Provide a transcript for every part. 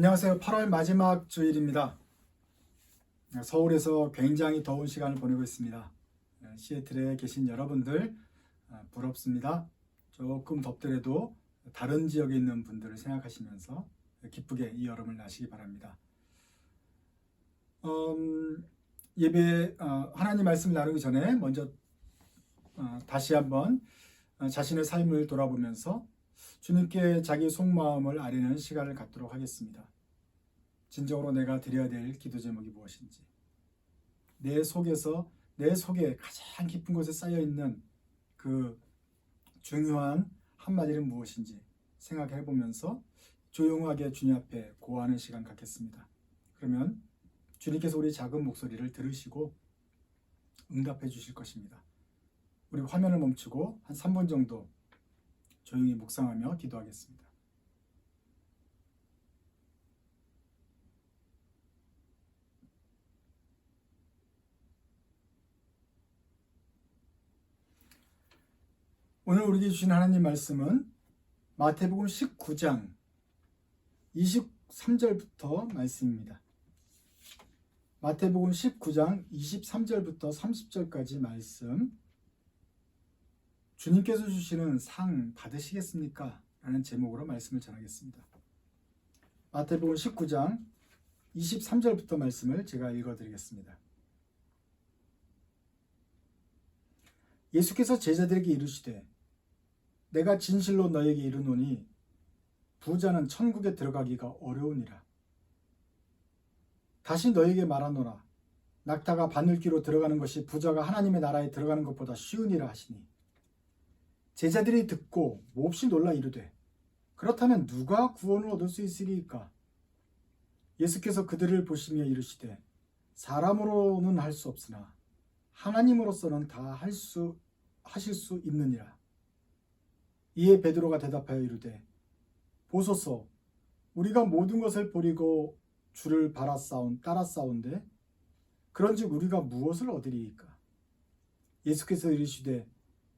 안녕하세요. 8월 마지막 주일입니다. 서울에서 굉장히 더운 시간을 보내고 있습니다. 시애틀에 계신 여러분들 아, 부럽습니다. 조금 덥더라도 다른 지역에 있는 분들을 생각하시면서 기쁘게 이 여름을 나시기 바랍니다. 음, 예배 어, 하나님 말씀 나누기 전에 먼저 어, 다시 한번 어, 자신의 삶을 돌아보면서 주님께 자기 속마음을 아뢰는 시간을 갖도록 하겠습니다. 진정으로 내가 드려야 될 기도 제목이 무엇인지, 내 속에서 내 속에 가장 깊은 곳에 쌓여 있는 그 중요한 한마디는 무엇인지 생각해 보면서 조용하게 주님 앞에 고하는 시간 갖겠습니다. 그러면 주님께서 우리 작은 목소리를 들으시고 응답해 주실 것입니다. 우리 화면을 멈추고 한 3분 정도 조용히 묵상하며 기도하겠습니다. 오늘 우리에게 주신 하나님 말씀은 마태복음 19장 23절부터 말씀입니다. 마태복음 19장 23절부터 30절까지 말씀 주님께서 주시는 상 받으시겠습니까? 라는 제목으로 말씀을 전하겠습니다. 마태복음 19장 23절부터 말씀을 제가 읽어드리겠습니다. 예수께서 제자들에게 이르시되 내가 진실로 너에게 이르노니 부자는 천국에 들어가기가 어려우니라. 다시 너에게 말하노라. 낙타가 바늘기로 들어가는 것이 부자가 하나님의 나라에 들어가는 것보다 쉬우니라 하시니 제자들이 듣고 몹시 놀라 이르되 그렇다면 누가 구원을 얻을 수 있으리이까? 예수께서 그들을 보시며 이르시되 사람으로는 할 수 없으나 하나님으로서는 다 할 수 하실 수 있느니라. 이에 베드로가 대답하여 이르되 보소서 우리가 모든 것을 버리고 주를 바라 싸운 따라 싸운데 그런즉 우리가 무엇을 얻으리이까? 예수께서 이르시되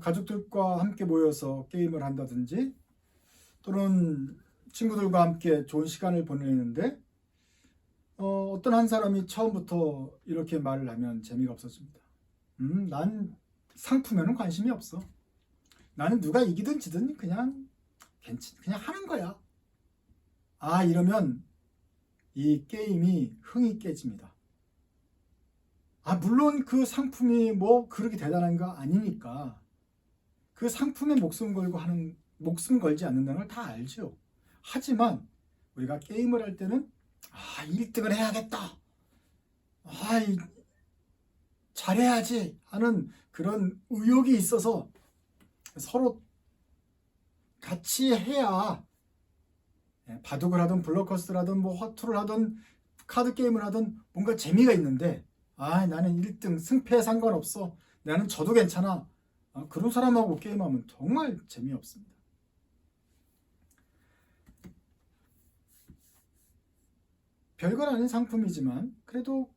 가족들과 함께 모여서 게임을 한다든지 또는 친구들과 함께 좋은 시간을 보내는데 어, 어떤 한 사람이 처음부터 이렇게 말을 하면 재미가 없어집니다. 음, 난 상품에는 관심이 없어. 나는 누가 이기든 지든 그냥 괜찮, 그냥 하는 거야. 아, 이러면 이 게임이 흥이 깨집니다. 아, 물론 그 상품이 뭐 그렇게 대단한 거 아니니까 그 상품에 목숨 걸고 하는, 목숨 걸지 않는다는 걸 다 알죠. 하지만 우리가 게임을 할 때는 아, 1등을 해야겠다. 아, 이, 잘해야지 하는 그런 의욕이 있어서 서로 같이 해야 예, 바둑을 하든 블록커스를 하든 뭐 허투를 하든 카드 게임을 하든 뭔가 재미가 있는데 아 나는 1등 승패 상관없어 나는 저도 괜찮아 아, 그런 사람하고 게임하면 정말 재미없습니다. 별건 아닌 상품이지만 그래도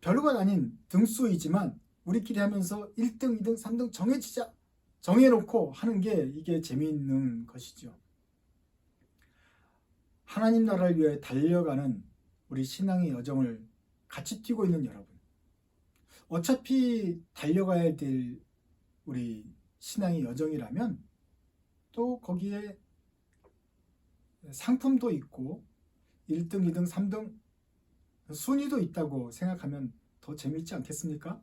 별건 아닌 등수이지만 우리끼리 하면서 1등, 2등, 3등 정해지자 정해놓고 하는 게 이게 재미있는 것이죠. 하나님 나라를 위해 달려가는 우리 신앙의 여정을 같이 뛰고 있는 여러분. 어차피 달려가야 될 우리 신앙의 여정이라면 또 거기에 상품도 있고 1등, 2등, 3등 순위도 있다고 생각하면 더 재미있지 않겠습니까?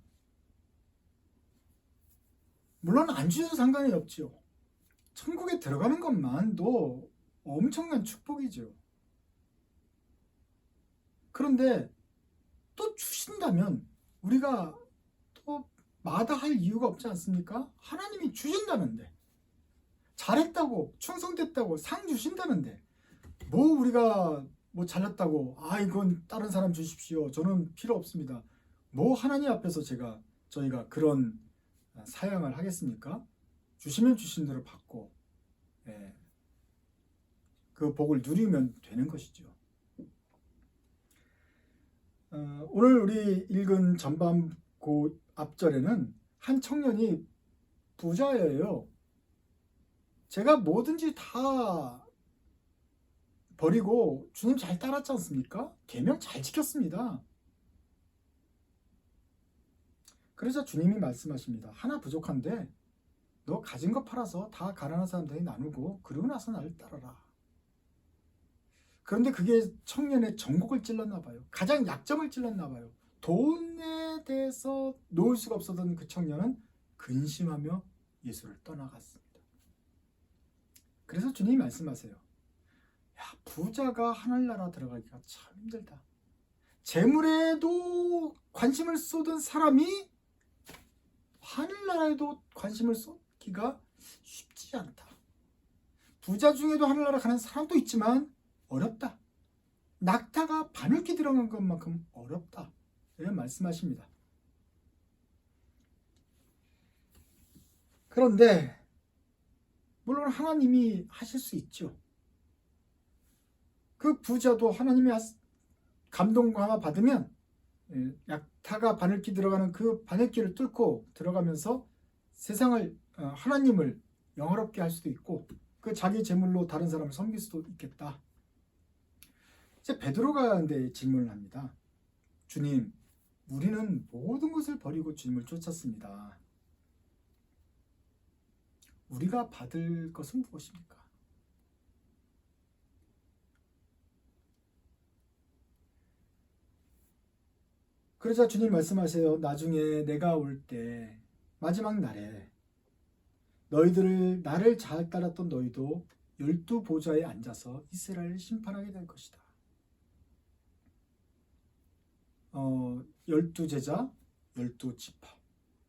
물론 안 주셔도 상관이 없죠. 천국에 들어가는 것만도 엄청난 축복이죠. 그런데 또 주신다면 우리가 또 마다할 이유가 없지 않습니까? 하나님이 주신다는데. 잘했다고 충성됐다고 상 주신다는데 뭐 우리가 뭐 잘났다고 아 이건 다른 사람 주십시오 저는 필요 없습니다 뭐 하나님 앞에서 제가 저희가 그런 사양을 하겠습니까 주시면 주신 대로 받고 예, 그 복을 누리면 되는 것이죠 어, 오늘 우리 읽은 전반 고 앞절에는 한 청년이 부자예요. 제가 뭐든지 다 버리고 주님 잘 따랐지 않습니까? 계명 잘 지켰습니다. 그래서 주님이 말씀하십니다. 하나 부족한데 너 가진 거 팔아서 다 가난한 사람들이 나누고 그러고 나서 나를 따라라. 그런데 그게 청년의 전곡을 찔렀나 봐요. 가장 약점을 찔렀나 봐요. 돈에 대해서 놓을 수가 없었던 그 청년은 근심하며 예수를 떠나갔습니다. 그래서 주님이 말씀하세요. 야, 부자가 하늘나라 들어가기가 참 힘들다. 재물에도 관심을 쏟은 사람이 하늘나라에도 관심을 쏟기가 쉽지 않다. 부자 중에도 하늘나라 가는 사람도 있지만 어렵다. 낙타가 바늘기 들어간 것만큼 어렵다. 이런 말씀하십니다. 그런데 물론 하나님이 하실 수 있죠. 그 부자도 하나님의 감동 강화 받으면 예, 약타가 바늘기 들어가는 그 바늘기를 뚫고 들어가면서 세상을 어, 하나님을 영화롭게 할 수도 있고 그 자기 재물로 다른 사람을 섬길 수도 있겠다. 이제 베드로가 근데 질문을 합니다. 주님, 우리는 모든 것을 버리고 주님을 쫓았습니다. 우리가 받을 것은 무엇입니까? 그러자 주님 말씀하세요. 나중에 내가 올 때 마지막 날에 너희들을 나를 잘 따랐던 너희도 열두 보좌에 앉아서 이스라엘을 심판하게 될 것이다. 어, 열두 제자, 열두 지파.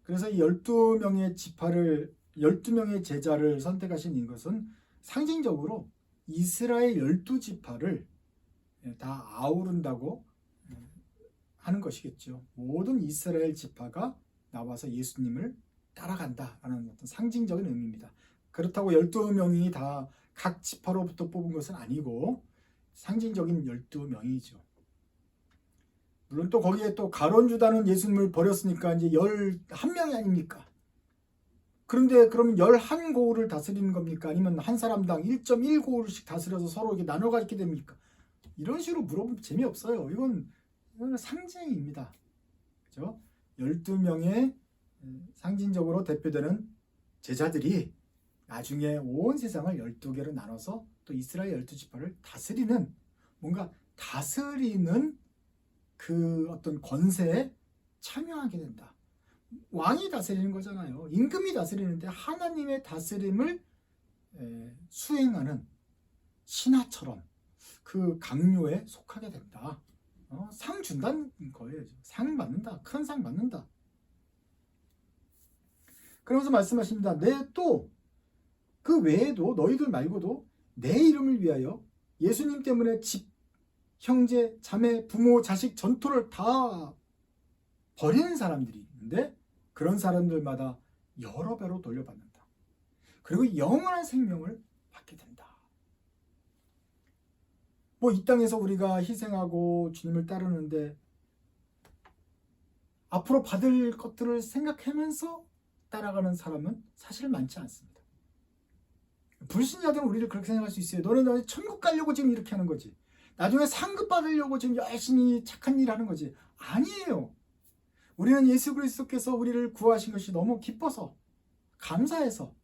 그래서 이 열두 명의 지파를 열두 명의 제자를 선택하신 이것은 상징적으로 이스라엘 열두 지파를 예, 다 아우른다고 예, 하는 것이겠죠. 모든 이스라엘 지파가 나와서 예수님을 따라간다라는 어떤 상징적인 의미입니다. 그렇다고 열두 명이 다 각 지파로부터 뽑은 것은 아니고 상징적인 열두 명이죠. 물론 또 거기에 또 가론 주다는 예수님을 버렸으니까 이제 열한 명이 아닙니까? 그런데 그러면 열한 고을을 다스리는 겁니까? 아니면 한 사람당 1.1고을씩 다스려서 서로 이렇게 나눠 가게 됩니까? 이런 식으로 물어보면 재미없어요. 이건, 이건 상징입니다. 그죠? 12명의 상징적으로 대표되는 제자들이 나중에 온 세상을 12개로 나눠서 또 이스라엘 12지파를 다스리는 뭔가 다스리는 그 어떤 권세에 참여하게 된다. 왕이 다스리는 거잖아요. 임금이 다스리는데 하나님의 다스림을 수행하는 신하처럼 그 강요에 속하게 된다. 어, 상 준다는 거예요. 상 받는다. 큰 상 받는다. 그러면서 말씀하십니다. 내또 그 외에도 너희들 말고도 내 이름을 위하여 예수님 때문에 집 형제, 자매, 부모, 자식 전토를 다 버리는 사람들이 있는데 그런 사람들마다 여러 배로 돌려받는다. 그리고 영원한 생명을 받게 된다. 뭐 이 땅에서 우리가 희생하고 주님을 따르는데 앞으로 받을 것들을 생각하면서 따라가는 사람은 사실 많지 않습니다. 불신자들은 우리를 그렇게 생각할 수 있어요. 너는 천국 가려고 지금 이렇게 하는 거지. 나중에 상급 받으려고 지금 열심히 착한 일 하는 거지. 아니에요. 우리는 예수 그리스도께서 우리를 구하신 것이 너무 기뻐서 감사해서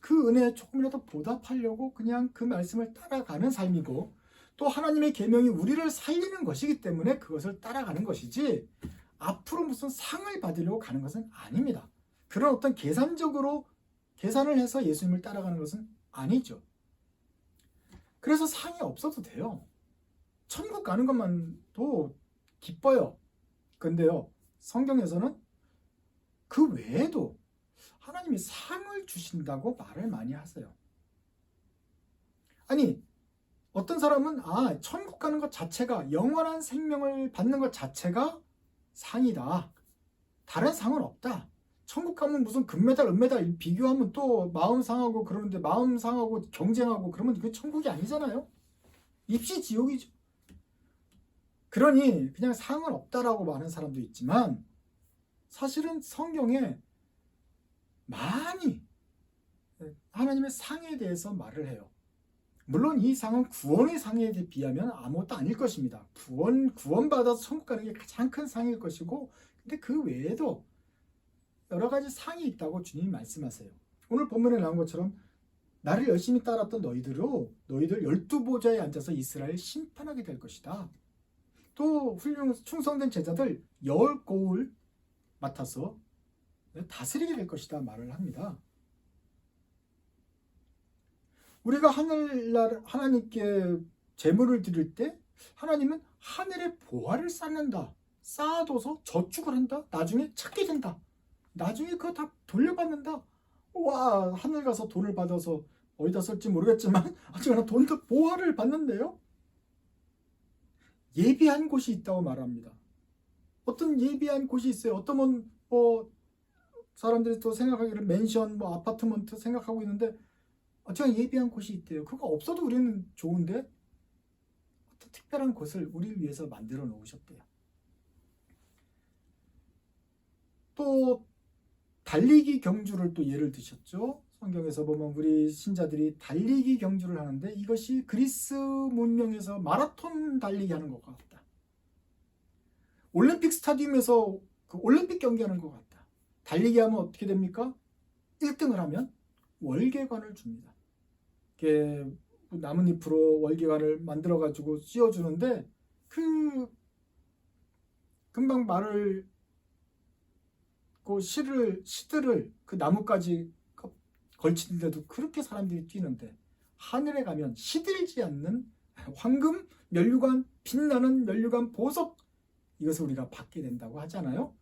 그 은혜에 조금이라도 보답하려고 그냥 그 말씀을 따라가는 삶이고 또 하나님의 계명이 우리를 살리는 것이기 때문에 그것을 따라가는 것이지 앞으로 무슨 상을 받으려고 가는 것은 아닙니다. 그런 어떤 계산적으로 계산을 해서 예수님을 따라가는 것은 아니죠. 그래서 상이 없어도 돼요. 천국 가는 것만도 기뻐요. 근데요, 성경에서는 그 외에도 하나님이 상을 주신다고 말을 많이 하세요. 아니 어떤 사람은 아 천국 가는 것 자체가 영원한 생명을 받는 것 자체가 상이다. 다른 상은 없다. 천국 가면 무슨 금메달, 은메달 비교하면 또 마음 상하고 그러는데 마음 상하고 경쟁하고 그러면 그게 천국이 아니잖아요. 입시 지옥이죠. 그러니 그냥 상은 없다라고 말하는 사람도 있지만 사실은 성경에 많이 하나님의 상에 대해서 말을 해요. 물론 이 상은 구원의 상에 비하면 아무것도 아닐 것입니다. 구원 구원받아서 천국 가는 게 가장 큰 상일 것이고, 근데 그 외에도 여러 가지 상이 있다고 주님이 말씀하세요. 오늘 본문에 나온 것처럼 나를 열심히 따랐던 너희들로 너희들 열두 보좌에 앉아서 이스라엘 심판하게 될 것이다. 또 훌륭 충성된 제자들 열 고을 맡아서 다스리게 될 것이다 말을 합니다. 우리가 하늘날 하나님께 제물을 드릴 때 하나님은 하늘의 보화를 쌓는다. 쌓아둬서 저축을 한다. 나중에 찾게 된다. 나중에 그거 다 돌려받는다. 와 하늘 가서 돈을 받아서 어디다 쓸지 모르겠지만 어쨌거나 돈도 보화를 받는데요. 예비한 곳이 있다고 말합니다. 어떤 예비한 곳이 있어요. 어떤 분, 뭐 사람들이 또 생각하기를 맨션, 뭐 아파트먼트 생각하고 있는데 어쨌든 예비한 곳이 있대요. 그거 없어도 우리는 좋은데 어떤 특별한 곳을 우리를 위해서 만들어 놓으셨대요. 또 달리기 경주를 또 예를 드셨죠. 성경에서 보면 우리 신자들이 달리기 경주를 하는데 이것이 그리스 문명에서 마라톤 달리기 하는 것 같다. 올림픽 스타디움에서 그 올림픽 경기하는 것 같다. 달리기 하면 어떻게 됩니까? 1등을 하면 월계관을 줍니다. 이렇게 나뭇잎으로 월계관을 만들어 가지고 씌워 주는데 그 금방 말을 그 실을 시들을 그 나무까지 걸치는데도 그렇게 사람들이 뛰는데 하늘에 가면 시들지 않는 황금 면류관 빛나는 면류관 보석 이것을 우리가 받게 된다고 하잖아요.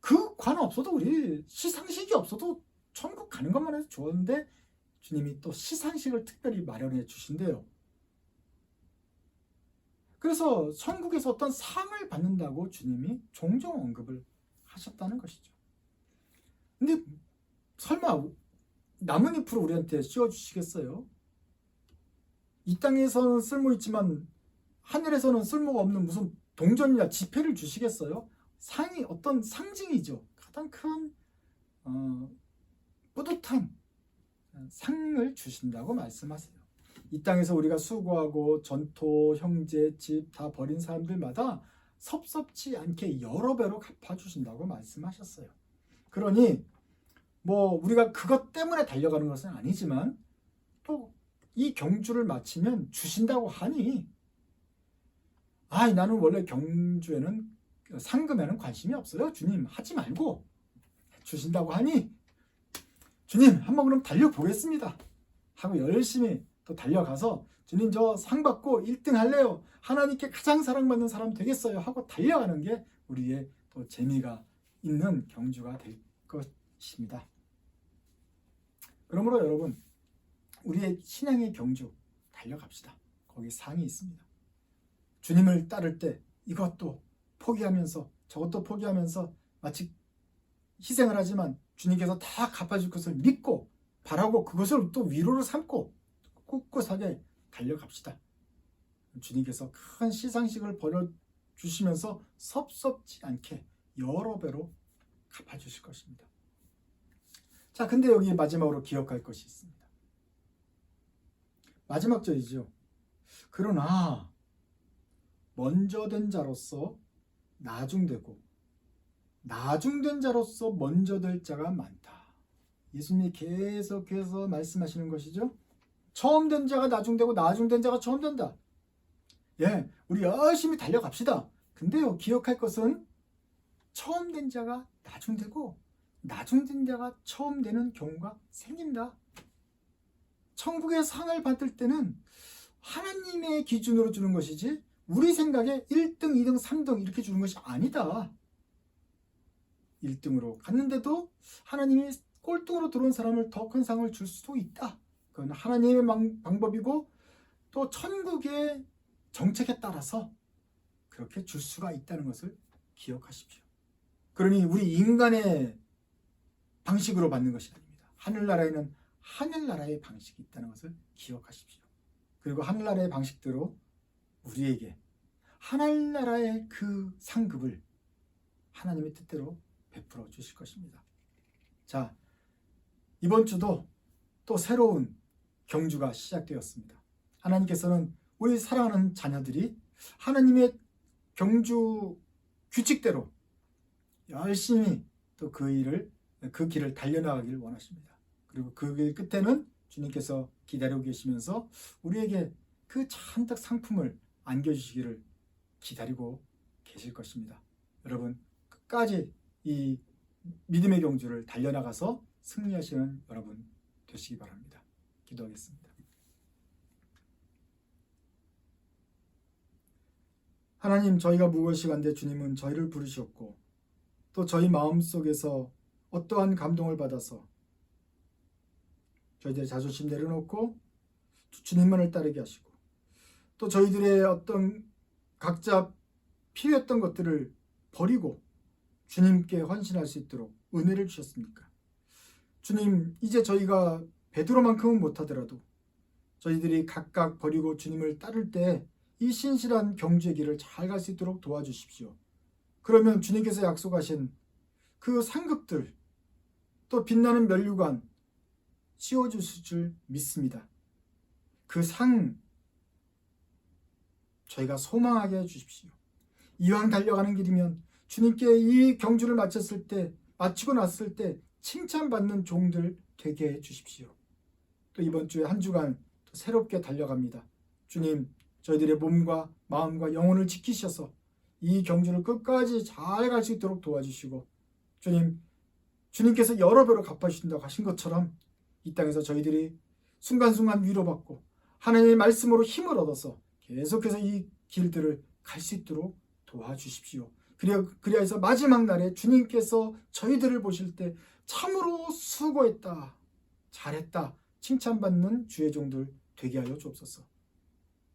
그 관 없어도 우리 시상식이 없어도 천국 가는 것만 해도 좋은데 주님이 또 시상식을 특별히 마련해 주신대요. 그래서 천국에서 어떤 상을 받는다고 주님이 종종 언급을 하셨다는 것이죠. 근데 설마 나뭇잎으로 우리한테 씌워주시겠어요? 이 땅에서는 쓸모 있지만 하늘에서는 쓸모가 없는 무슨 동전이나 지폐를 주시겠어요? 상이 어떤 상징이죠. 가장 큰 어, 뿌듯한 상을 주신다고 말씀하세요. 이 땅에서 우리가 수고하고 전토, 형제, 집 다 버린 사람들마다 섭섭지 않게 여러 배로 갚아주신다고 말씀하셨어요. 그러니 뭐 우리가 그것 때문에 달려가는 것은 아니지만 또 이 경주를 마치면 주신다고 하니 아 나는 원래 경주에는 상금에는 관심이 없어요. 주님 하지 말고 주신다고 하니 주님 한번 그럼 달려보겠습니다. 하고 열심히 또 달려가서 주님 저 상 받고 1등 할래요. 하나님께 가장 사랑받는 사람 되겠어요. 하고 달려가는 게 우리의 또 재미가 있는 경주가 될 것입니다. 그러므로 여러분 우리의 신앙의 경주 달려갑시다. 거기 상이 있습니다. 주님을 따를 때 이것도 포기하면서 저것도 포기하면서 마치 희생을 하지만 주님께서 다 갚아줄 것을 믿고 바라고 그것을 또 위로로 삼고 꿋꿋하게 달려갑시다. 주님께서 큰 시상식을 벌여주시면서 섭섭지 않게 여러 배로 갚아주실 것입니다. 자, 근데 여기 마지막으로 기억할 것이 있습니다. 마지막 절이죠. 그러나 먼저 된 자로서 나중되고 나중된 자로서 먼저 될 자가 많다. 예수님이 계속해서 말씀하시는 것이죠. 처음 된 자가 나중되고 나중된 자가 처음 된다. 예, 우리 열심히 달려갑시다. 근데요, 기억할 것은 처음 된 자가 나중되고 나중된 자가 처음 되는 경우가 생긴다. 천국의 상을 받을 때는 하나님의 기준으로 주는 것이지 우리 생각에 1등, 2등, 3등 이렇게 주는 것이 아니다. 1등으로 갔는데도 하나님이 꼴등으로 들어온 사람을 더 큰 상을 줄 수도 있다. 그건 하나님의 방법이고 또 천국의 정책에 따라서 그렇게 줄 수가 있다는 것을 기억하십시오. 그러니 우리 인간의 방식으로 받는 것이 아닙니다. 하늘나라에는 하늘나라의 방식이 있다는 것을 기억하십시오. 그리고 하늘나라의 방식대로 우리에게 하늘나라의 그 상급을 하나님의 뜻대로 베풀어 주실 것입니다. 자, 이번 주도 또 새로운 경주가 시작되었습니다. 하나님께서는 우리 사랑하는 자녀들이 하나님의 경주 규칙대로 열심히 또 그 일을 그 길을 달려나가길 원하십니다. 그리고 그 길 끝에는 주님께서 기다리고 계시면서 우리에게 그 잔뜩 상품을 안겨주시기를 기다리고 계실 것입니다. 여러분 끝까지 이 믿음의 경주를 달려나가서 승리하시는 여러분 되시기 바랍니다. 기도하겠습니다. 하나님 저희가 무엇이 간데 주님은 저희를 부르셨고 또 저희 마음 속에서 어떠한 감동을 받아서 저희들의 자존심 내려놓고 주님만을 따르게 하시고 또 저희들의 어떤 각자 필요했던 것들을 버리고 주님께 헌신할 수 있도록 은혜를 주셨습니까? 주님, 이제 저희가 베드로만큼은 못하더라도 저희들이 각각 버리고 주님을 따를 때 이 신실한 경주의 길을 잘 갈 수 있도록 도와주십시오. 그러면 주님께서 약속하신 그 상급들 또 빛나는 면류관 씌워주실 줄 믿습니다. 그 상 저희가 소망하게 해주십시오. 이왕 달려가는 길이면 주님께 이 경주를 마쳤을 때 마치고 났을 때 칭찬받는 종들 되게 해 주십시오. 또 이번 주에 한 주간 또 새롭게 달려갑니다. 주님, 저희들의 몸과 마음과 영혼을 지키셔서 이 경주를 끝까지 잘 갈 수 있도록 도와주시고 주님, 주님께서 여러 배로 갚아주신다고 하신 것처럼 이 땅에서 저희들이 순간순간 위로받고 하나님의 말씀으로 힘을 얻어서 계속해서 이 길들을 갈 수 있도록 도와주십시오. 그리하, 그리하여서 마지막 날에 주님께서 저희들을 보실 때 참으로 수고했다, 잘했다, 칭찬받는 주의 종들 되게 하여 주옵소서.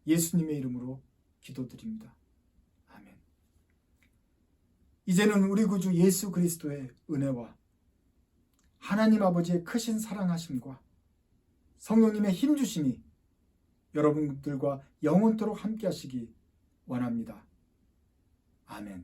예수님의 이름으로 기도드립니다. 아멘. 이제는 우리 구주 예수 그리스도의 은혜와 하나님 아버지의 크신 사랑하심과 성령님의 힘주심이 여러분들과 영원토록 함께 하시기 원합니다. 아멘.